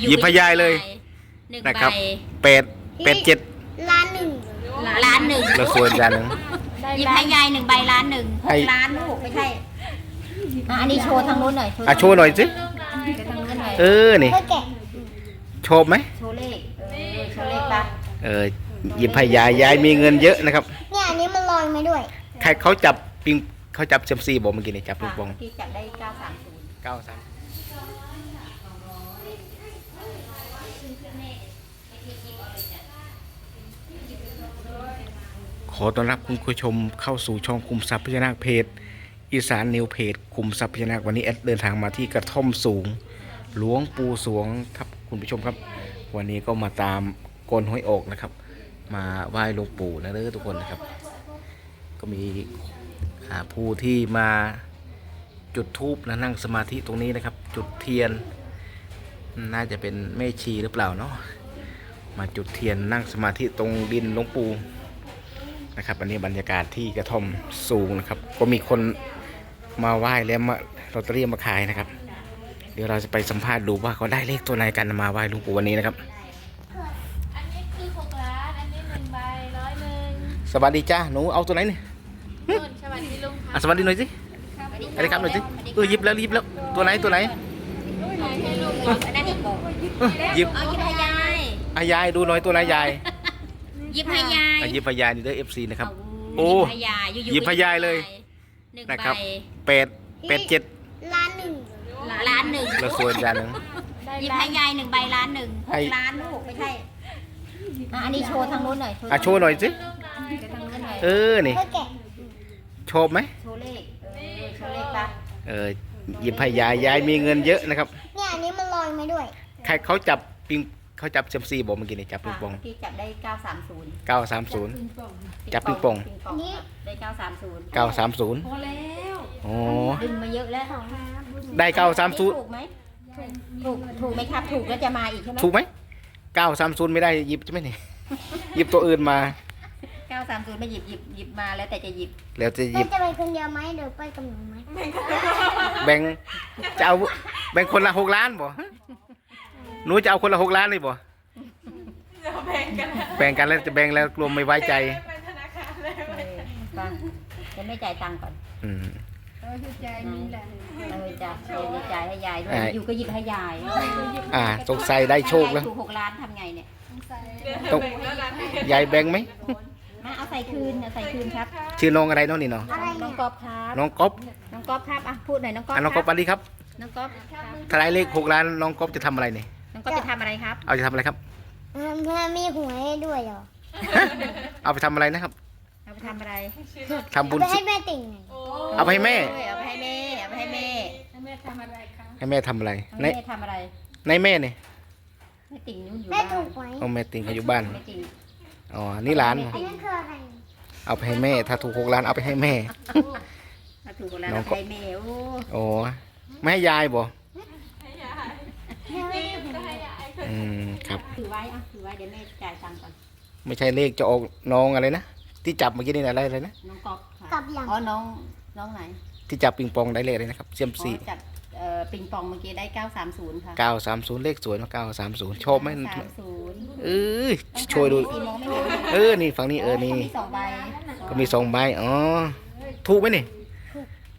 อยู่หยิบให้ยายเลยหนึ่งนะใบครับเป็ดเป็ดเจ็ดล้านหนึ่งล้านหนึ่งแล้วส่วนจานหนึ่ง หยิบให้ยายหนึ่งใบล้านหนึ่งหให้ กล้านลูกไม่ใช่อะอันนี้โชว์ทางนู้นหน่อยอะโชว์หน่อยสิโชว์ทางนู้นหน่อยเออนี่เพื่อแกะโชว์ไหมโชว์เลขเออโชว์เลขปะเออหยิบให้ยายยายมีเงินเยอะนะครับเนี่ยอันนี้มันลอยมาด้วยใครเขาจับปิงเขาจับเซยมซีบอกเมื่อกี้นี่จับปิงปองที่จับได้เก้าสามศูนย์เก้าสาม ขอต้อนรับคุณผู้ชมเข้าสู่ช่องคุมทรัพย์พญานาคเพจอีสานนิวเพจคุมทรัพย์พญานาควันนี้แอดเดินทางมาที่กระท่อมสูง หลวงปู่สวงครับคุณผู้ชมครับ วันนี้ก็มาตามกลห้อยออกนะครับ มาไหว้หลวงปู่นะเด้อทุกคนนะครับ ก็มีผู้ที่มาจุดธูปและนั่งสมาธิตรงนี้นะครับ จุดเทียน น่าจะเป็นแม่ชีหรือเปล่าเนาะมาจุดเทียนนั่งสมาธิตรงดินหลวงปู่ นะครับอันนี้บรรยากาศที่กระท่อมสูงนะครับ ก็มีคนมาไหว้แล้วมาลอตเตอรี่มาขายนะครับ เดี๋ยวเราจะไปสัมภาษณ์ดูว่าเขาได้เลขตัวไหนกันมาไหว้หลวงปู่วันนี้นะครับ อันนี้คือหกล้านอันนี้หนึ่งใบร้อยหนึ่งสวัสดีจ้าหนูเอาตัวไหนเนี่ยนุ่นสวัสดีลุงอะสวัสดีหน่อยสิสวัสดีครับหน่อยสิเออหยิบแล้วหยิบแล้วตัวไหนตัวไหนให้ลุงอันนั้นอีกบอกเออหยิบเอาหยิบให้ยายอายายดูหน่อยตัวไหนยาย หยิบให้ยายอะหยิบให้ยายนี่เด้อเอฟซีนะครับเอาโอ้หยิบให้ยายอยู่ๆหยิบให้ยายเลยหนึ่งนะใบครับเป็ดเป็ดเจ็ดล้านหนึ่งล้านหนึ่งแล้วส่วนจานหนึ่ง หยิบให้ยายหนึ่งใบล้านหนึ่งหให้ กล้านลูกไม่ใช่อะอันนี้โชว์ทางนู้นหน่อยอะโชว์หน่อยสิโชว์ทางนู้นหน่อยเออนี่เพื่อแกะโชว์ไหมโชว์เลขเออโชว์เลขปะเออหยิบให้ยายยายมีเงินเยอะนะครับ เนี่ยอันนี้มันลอยมาด้วย ใครเขาจับปิง เขาจับเซยมซีบอกเมื่อกี้นี่จับปิงปองที่จับได้เก้าสามศูนย์เก้าสามศูนย์ จับปิงปองอันนี้ได้เก้าสามศูนย์เก้าสามศูนย์พอแล้วโอ้ ดึงมาเยอะแล้วได้เก้าสามศูนย์ ถูกไหมถูกถูกไหมครับ ถูกแล้วจะมาอีกใช่ไหมถูกไหมเก้าสามศูนย์ไม่ได้หยิบใช่ไหมนี่หยิบตัวอื่นมาเก้าสามศูนย์ไม่หยิบหยิบหยิบมาแล้วแต่จะหยิบแล้วจะหเพื่ยิอบจะไปคนเดียวไหมเดี๋ยวไปกับหนูไหม แบ่งจะเอาแบ่งคนละหกล้านบ่ หนูจะเอาคนละหกล้านเลยบ่แบ่งกันแล้วจะแบ่งแล้วกลัวไม่ไว้ใจเออฟังจะไม่จ่ายตังค์ก่อนอืมเออจ่ายเออจ่ายให้ยายด้วยอ่าอยู่ก็หยิบให้ยายอ่าสงสัยได้โชคแล้ว ถูกหกล้านทำไงเนี่ยต้องยายแบ่งไหมมาเอาใส่คืนเอาใส่คืนครับ ชื่อน้องอะไรน้องนี่เนาะอะไรน้องเนี่ยก๊อฟครับน้องก๊อฟน้องก๊อฟครับอะพูดหน่อยน้องก๊อฟอะน้องก๊อฟคอัรับนนี้ครับน้องก๊อฟถ้าได้เลขหกล้านน้องก๊อฟจะทำอะไรเนี่ยน้อง ก๊อฟจะทำอะไรครับ เอาจะทำอะไรครับเออเพื่อมีหวยให้ด้วยเหรอเอาไปทำอะไรนะครับเอาไปทำอะไรทำบุญไปสิให้แม่ติ่งหน่อยเอาไปให้แม่ เอ้ยเอาไปให้แม่เอาไปให้แม่แม่ทำอะไรคะให้แม่ทำอะไรเอาในแม่ทำอะไรในแม่เนี่ยแม่ติ่งนู่นอยู่แม่บ้านถูกไหมเอาแม่ติงเขาอยู่บ้านแม่ติ่งอ๋อนี่หลาน อันนั้นคืออะไรเอาไปให้แม่ ถ้าถูกหกล้านเอาไปให้แม่ถ้าถูกแล้วน้อเอางไปก๊อฟให้แม่โอ้โอ้ไม่ให้ยายบ่ แม่ไม่ได้หวย อืมครับ ถือไว้อะถือไว้เดี๋ยวแม่จ่ายตังค์ก่อน ไม่ใช่เลขจะออกน้องอะไรนะ ที่จับเมื่อกี้นี่อะไรเลยนะ น้องก๊อฟค่ะกลับอย่างอ๋อน้องน้องไหนที่จับปิงปองได้เลขเลยนะครับเซียมอ๋ซีอจับเอ่อปิงปองเมื่อกี้ได้ 930 ค่ะเก้าสามศูนย์เลขสวยมาเก้าสามศูนย์ชอบไหม930เออช่วยดูสีมองไม่เห็นเออ นี่ฝั่งนี้เออ นี่ มีสองใบก็มีสองใบ อ๋อ ถูกไหมนี่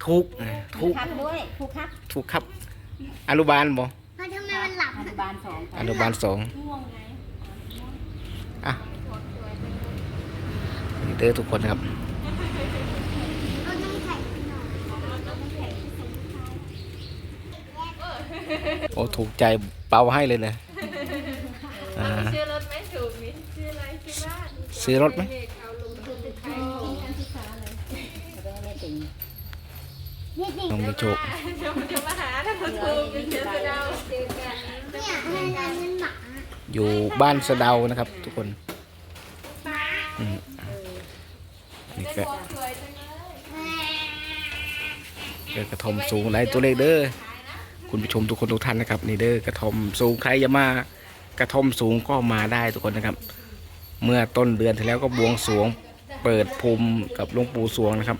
ถูก ถูกครับด้วยถูกครับ ถูกครับ อนุบาลบ่เฮ้ยทำไมมั นหลับอนุบาลสองค่ะอนุบาลสองอะนี่เด้อทุกคนครับเอาน้ำแข็งหน่อยโอ้ถูกใจเป่าให้เลยนะอ่าชื่อรถไม่ถูกนี่ชื่ออะไรชื่อบ้านซื้อรถไหมเด็กเอาลุงถูกขายของเอาไปให้แม่ติ่งนี่ติ่งต้องมีโชคเดี๋ยวมันจะมาหาถ้ามันถูกเดี๋ยวจะเดาเจอกัน เนี่ยให้ อยู่บ้านสะเดานะครับ ทุกคนนี่ก็เด้อกระทอมสูงหลายตัวเลขเด้อคุณผู้ชมทุกคนทุกท่านนะครับ นี่เด้อกระทอมสูงใครจะมากระทอมสูงก็มาได้ทุกคนนะครับ เมื่อต้นเดือนที่แล้วก็บวงสวงเปิดภูมิกับหลวงปู่สวงนะครับ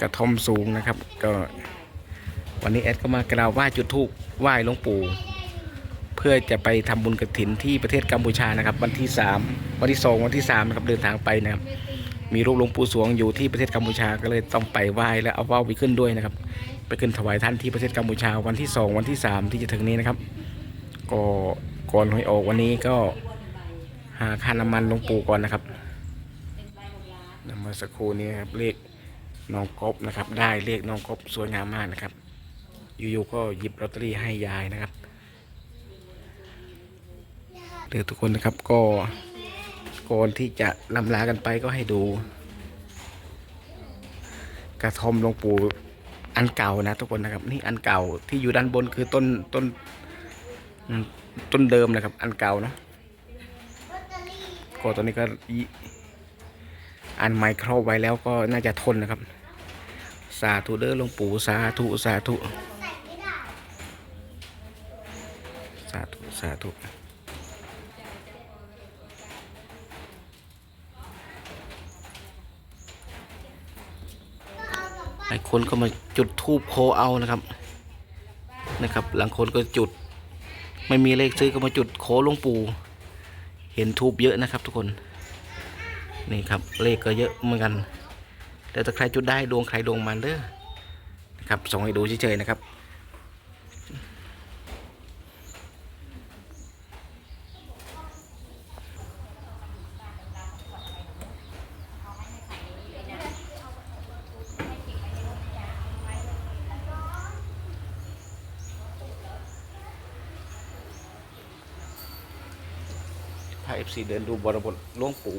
กระทอมสูงนะครับ ก็วันนี้แอดก็มากราบไหว้จุดธูปไหว้หลวงปู่ พื่อพื่อจะไปทำบุญกระถินที่ประเทศกัมพูชานะครับ วันที่สามวันที่สองวันที่สามนะครับเดินทางไปนะครับมีรูปหลวงปู่สวงอยู่ที่ประเทศกัมพูชาก็เลยต้องไปไหว้และเอาว่าวไปขึ้นด้วยนะครับ ไปขึ้นถวายท่านที่ประเทศกัมพูชาวันที่สองวันที่สามที่จะถึงนี้นะครับ ก็ก่อนหวยออกวันนี้ก็หาค่าน้ำมันหลวงปู่ก่อนนะครับนำมาสักครู่นี้ครับเลขน้องกบนะครับ ได้เลขน้องกบสวยงามมากนะครับ อยู่ๆก็หยิบลอตเตอรี่ให้ยายนะครับ เดี๋ยวทุกคนนะครับก็ก่อนที่จะลำลากันไปก็ให้ดู กระทอมหลวงปู่อันเก่านะทุกคนนะครับ นี่อันเก่าที่อยู่ด้านบนคือต้นต้นต้นเดิมนะครับ อันเก่าเนอะก็ตอนนี้ก็อันไมโครไว้แล้วก็น่าจะทนนะครับ สาธุเด้อหลวงปู่สาธุสาธุสาธุสาธุ ลายคนก็มาจุดทูบโคเอานะครับนะครับหลังคนก็จุด ไม่มีเลขซื้อก็มาจุดโคหลวงปู่เห็นทูบเยอะนะครับ ทุกคนนี่ครับเลขก็เยอะเหมือนกันแต่ถ้าใครจุดได้ดวงใครดวงมันเด้อนะครับส่งให้ดูเฉยๆนะครับาเอฟซีเดินดูบริบทหลวงปู่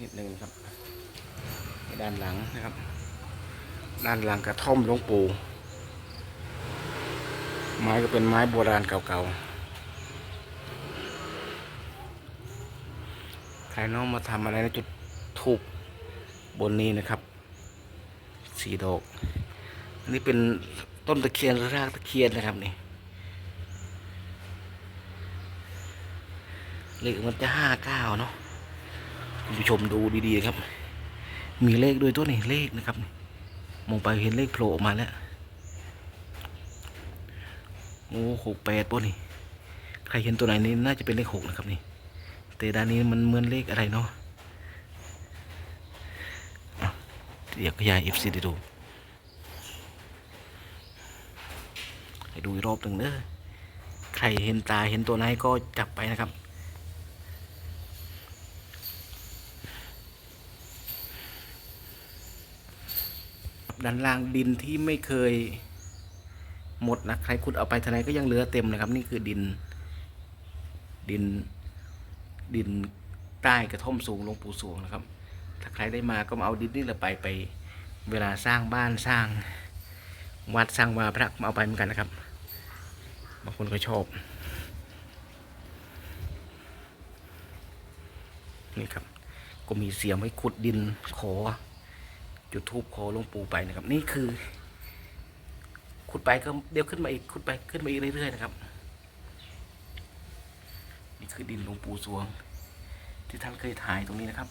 นิดหนึ่งครับด้านหลังนะครับ ด้านหลังกระท่อมหลวงปู่ไม้ก็เป็นไม้โบราณเก่าๆใครน้องมาทำอะไรในจุดทูบบนนี้นะครับสีดอก อันนี้เป็นต้นตะเคียนรือรากตะเคียนนะครับนี่ เลขมันจะห้าเก้าเนาะคุณผู้ชมดูดีๆครับ มีเลขด้วยตัวนี้เลขนะครับ มองไปเห็นเลขโผล่ออกมาแล้วโอ้หกแปดป่ะนี่ ใครเห็นตัวไหนนี่น่าจะเป็นเลขหกนะครับนี่แต่ด้านนี้มันเหมือนเลขอะไรเนาะเดี๋ยวขยาย FC ได้ดูให้ดูอีกรอบหนึ่งเด้อใครเห็นตาเห็นตัวไหนก็จับไปนะครับ ด้านล่างดินที่ไม่เคยหมดนะใครขุดเอาไปทนางไหนก็ยังเหลือเต็มนะครับ นี่คือดิน ดิน ดินใต้กระท่อมสูงหลวงปู่สวงนะครับ ถ้าใครได้มาก็มาเอาดินนี่แหละไปไป เวลาสร้างบ้านสร้าง วัดสร้างวาพระมาเอาไปเหมือนกันนะครับบางคนก็ชอบ นี่ครับ ก็มีเสียมไว้ขุดดินขอ จุดทูบขอหลวงปู่ไปนะครับ นี่คือ ขุดไปก็เดี๋ยวขึ้นมาอีกขุดไปขึ้นมาอีกเรื่อยๆนะครับ นี่คือดินหลวงปู่สวง ที่ท่านเคยถ่ายตรงนี้นะครับ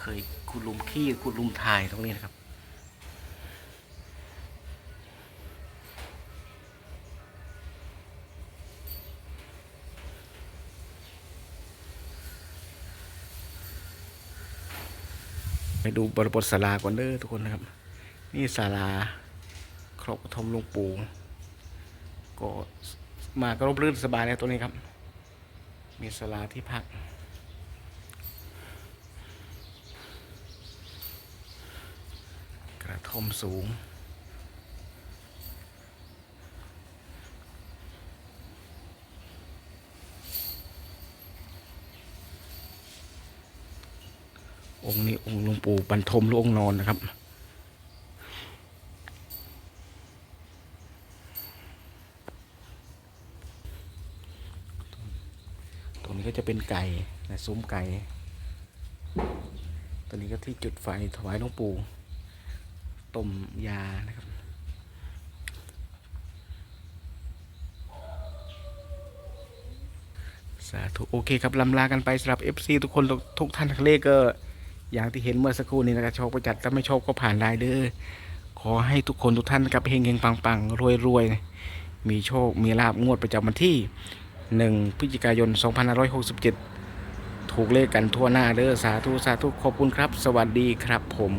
เคยขุดลุมขี้ขุดลุมถ่ายตรงนี้นะครับ ไปดูบริบทศาลาก่อนเด้อทุกคนนะครับ นี่ศาลาครบระทมหลวงปู่ก็มาก็ร่มรื่นสบายเลยตัวนี้ครับ มีศาลาที่พักกระท่อมสูง องค์นี้องค์หลวงปู่บรรทมหรือองค์นอนนะครับ ตรงนี้ก็จะเป็นไก่นะซุ้มไก่ตอนนี้ก็ที่จุดไฟถวายหลวงปู่ต้มยานะครับสาธุโอเคครับลำลากันไปสำหรับ FC ทุกคนทุกทุกท่านเลขก็ อย่างที่เห็นเมื่อสักครู่นี้นะครับโชคประจัดถ้าไม่โชคก็ผ่านได้เด้อขอให้ทุกคนทุกท่านกับเฮงเฮงปังปังรวยรวยมีโชคมีลาบงวดประจำวันที่ 1พฤศจิกายน 2567 ถูกเลขกันทั่วหน้าเด้อสาธุสาธุขอบคุณครับ สวัสดีครับผม